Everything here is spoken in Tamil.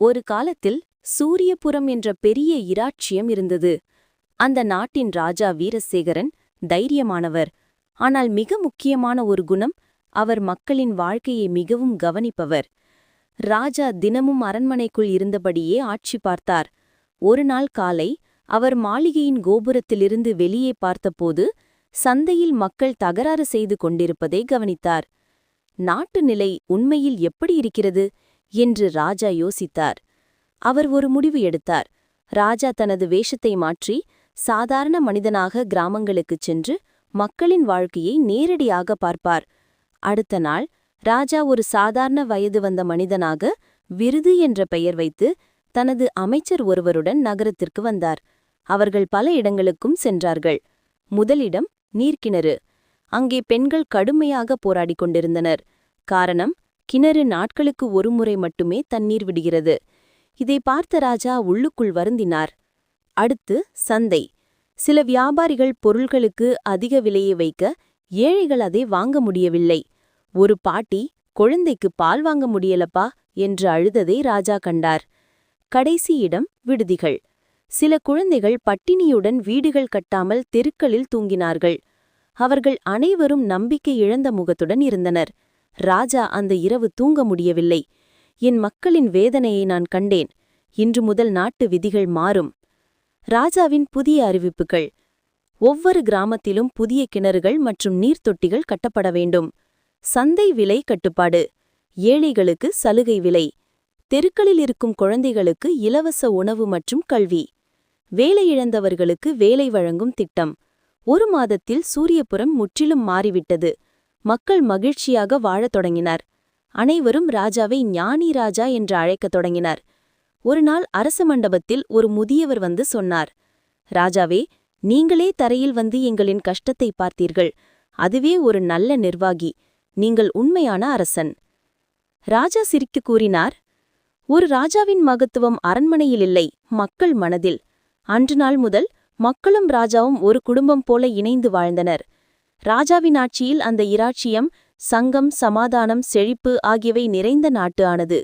ஒரு காலத்தில் சூரியபுரம் என்ற பெரிய இராட்சியம் இருந்தது. அந்த நாட்டின் ராஜா வீரசேகரன் தைரியமானவர். ஆனால் மிக முக்கியமான ஒரு குணம் அவர் மக்களின் வாழ்க்கையை மிகவும் கவனிப்பவர். ராஜா தினமும் அரண்மனைக்குள் இருந்தபடியே ஆட்சி பார்த்தார். ஒரு நாள் காலை அவர் மாளிகையின் கோபுரத்திலிருந்து வெளியே பார்த்தபோது சந்தையில் மக்கள் தகராறு செய்து கொண்டிருப்பதை கவனித்தார். நாட்டு நிலை உண்மையில் எப்படி இருக்கிறது? என்று ராஜா யோசித்தார். அவர் ஒரு முடிவு எடுத்தார். ராஜா தனது வேஷத்தை மாற்றி சாதாரண மனிதனாக கிராமங்களுக்குச் சென்று மக்களின் வாழ்க்கையை நேரடியாக பார்ப்பார். அடுத்த நாள் ராஜா ஒரு சாதாரண வயது வந்த மனிதனாக விருது என்ற பெயர் வைத்து தனது அமைச்சர் ஒருவருடன் நகரத்திற்கு வந்தார். அவர்கள் பல இடங்களுக்கும் சென்றார்கள். முதலிடம் நீர்க்கிணறு. அங்கே பெண்கள் கடுமையாக போராடிக் கொண்டிருந்தனர். காரணம் கிணறு நாட்களுக்கு ஒருமுறை மட்டுமே தண்ணீர் விடுகிறது. இதை பார்த்த ராஜா உள்ளுக்குள் வருந்தினார். அடுத்து சந்தை. சில வியாபாரிகள் பொருள்களுக்கு அதிக விலையை வைக்க ஏழைகள் அதை வாங்க முடியவில்லை. ஒரு பாட்டி குழந்தைக்கு பால் வாங்க முடியலப்பா என்று அழுததை ராஜா கண்டார். கடைசி இடம் விடுதிகள். சில குழந்தைகள் பட்டினியுடன் வீடுகள் கட்டாமல் தெருக்களில் தூங்கினார்கள். அவர்கள் அனைவரும் நம்பிக்கை இழந்த முகத்துடன் இருந்தனர். ராஜா அந்த இரவு தூங்க முடியவில்லை. என் மக்களின் வேதனையை நான் கண்டேன். இன்று முதல் நாட்டு விதிகள் மாறும். ராஜாவின் புதிய அறிவிப்புகள். ஒவ்வொரு கிராமத்திலும் புதிய கிணறுகள் மற்றும் நீர்த்தொட்டிகள் கட்டப்பட வேண்டும். சந்தை விலை கட்டுப்பாடு. ஏழைகளுக்கு சலுகை விலை. தெருக்களில் இருக்கும் குழந்தைகளுக்கு இலவச உணவு மற்றும் கல்வி. வேலை இழந்தவர்களுக்கு வேலை வழங்கும் திட்டம். ஒரு மாதத்தில் சூரியபுரம் முற்றிலும் மாறிவிட்டது. மக்கள் மகிழ்ச்சியாக வாழத் தொடங்கினர். அனைவரும் ராஜாவை ஞானி ராஜா என்று அழைக்கத் தொடங்கினர். ஒரு நாள் அரச மண்டபத்தில் ஒரு முதியவர் வந்து சொன்னார் ராஜாவே நீங்களே தரையில் வந்து எங்களின் கஷ்டத்தை பார்த்தீர்கள். அதுவே ஒரு நல்ல நிர்வாகி. நீங்கள் உண்மையான அரசன். ராஜா சிரிக்கு கூறினார் ஒரு ராஜாவின் மகத்துவம் அரண்மனையில் இல்லை மக்கள் மனதில். அன்று நாள் முதல் மக்களும் ராஜாவும் ஒரு குடும்பம் போல இணைந்து வாழ்ந்தனர். ராஜாவின் ஆட்சியில் அந்த இராட்சியம் சங்கம் சமாதானம் செழிப்பு ஆகியவை நிறைந்த நாட்டு ஆனது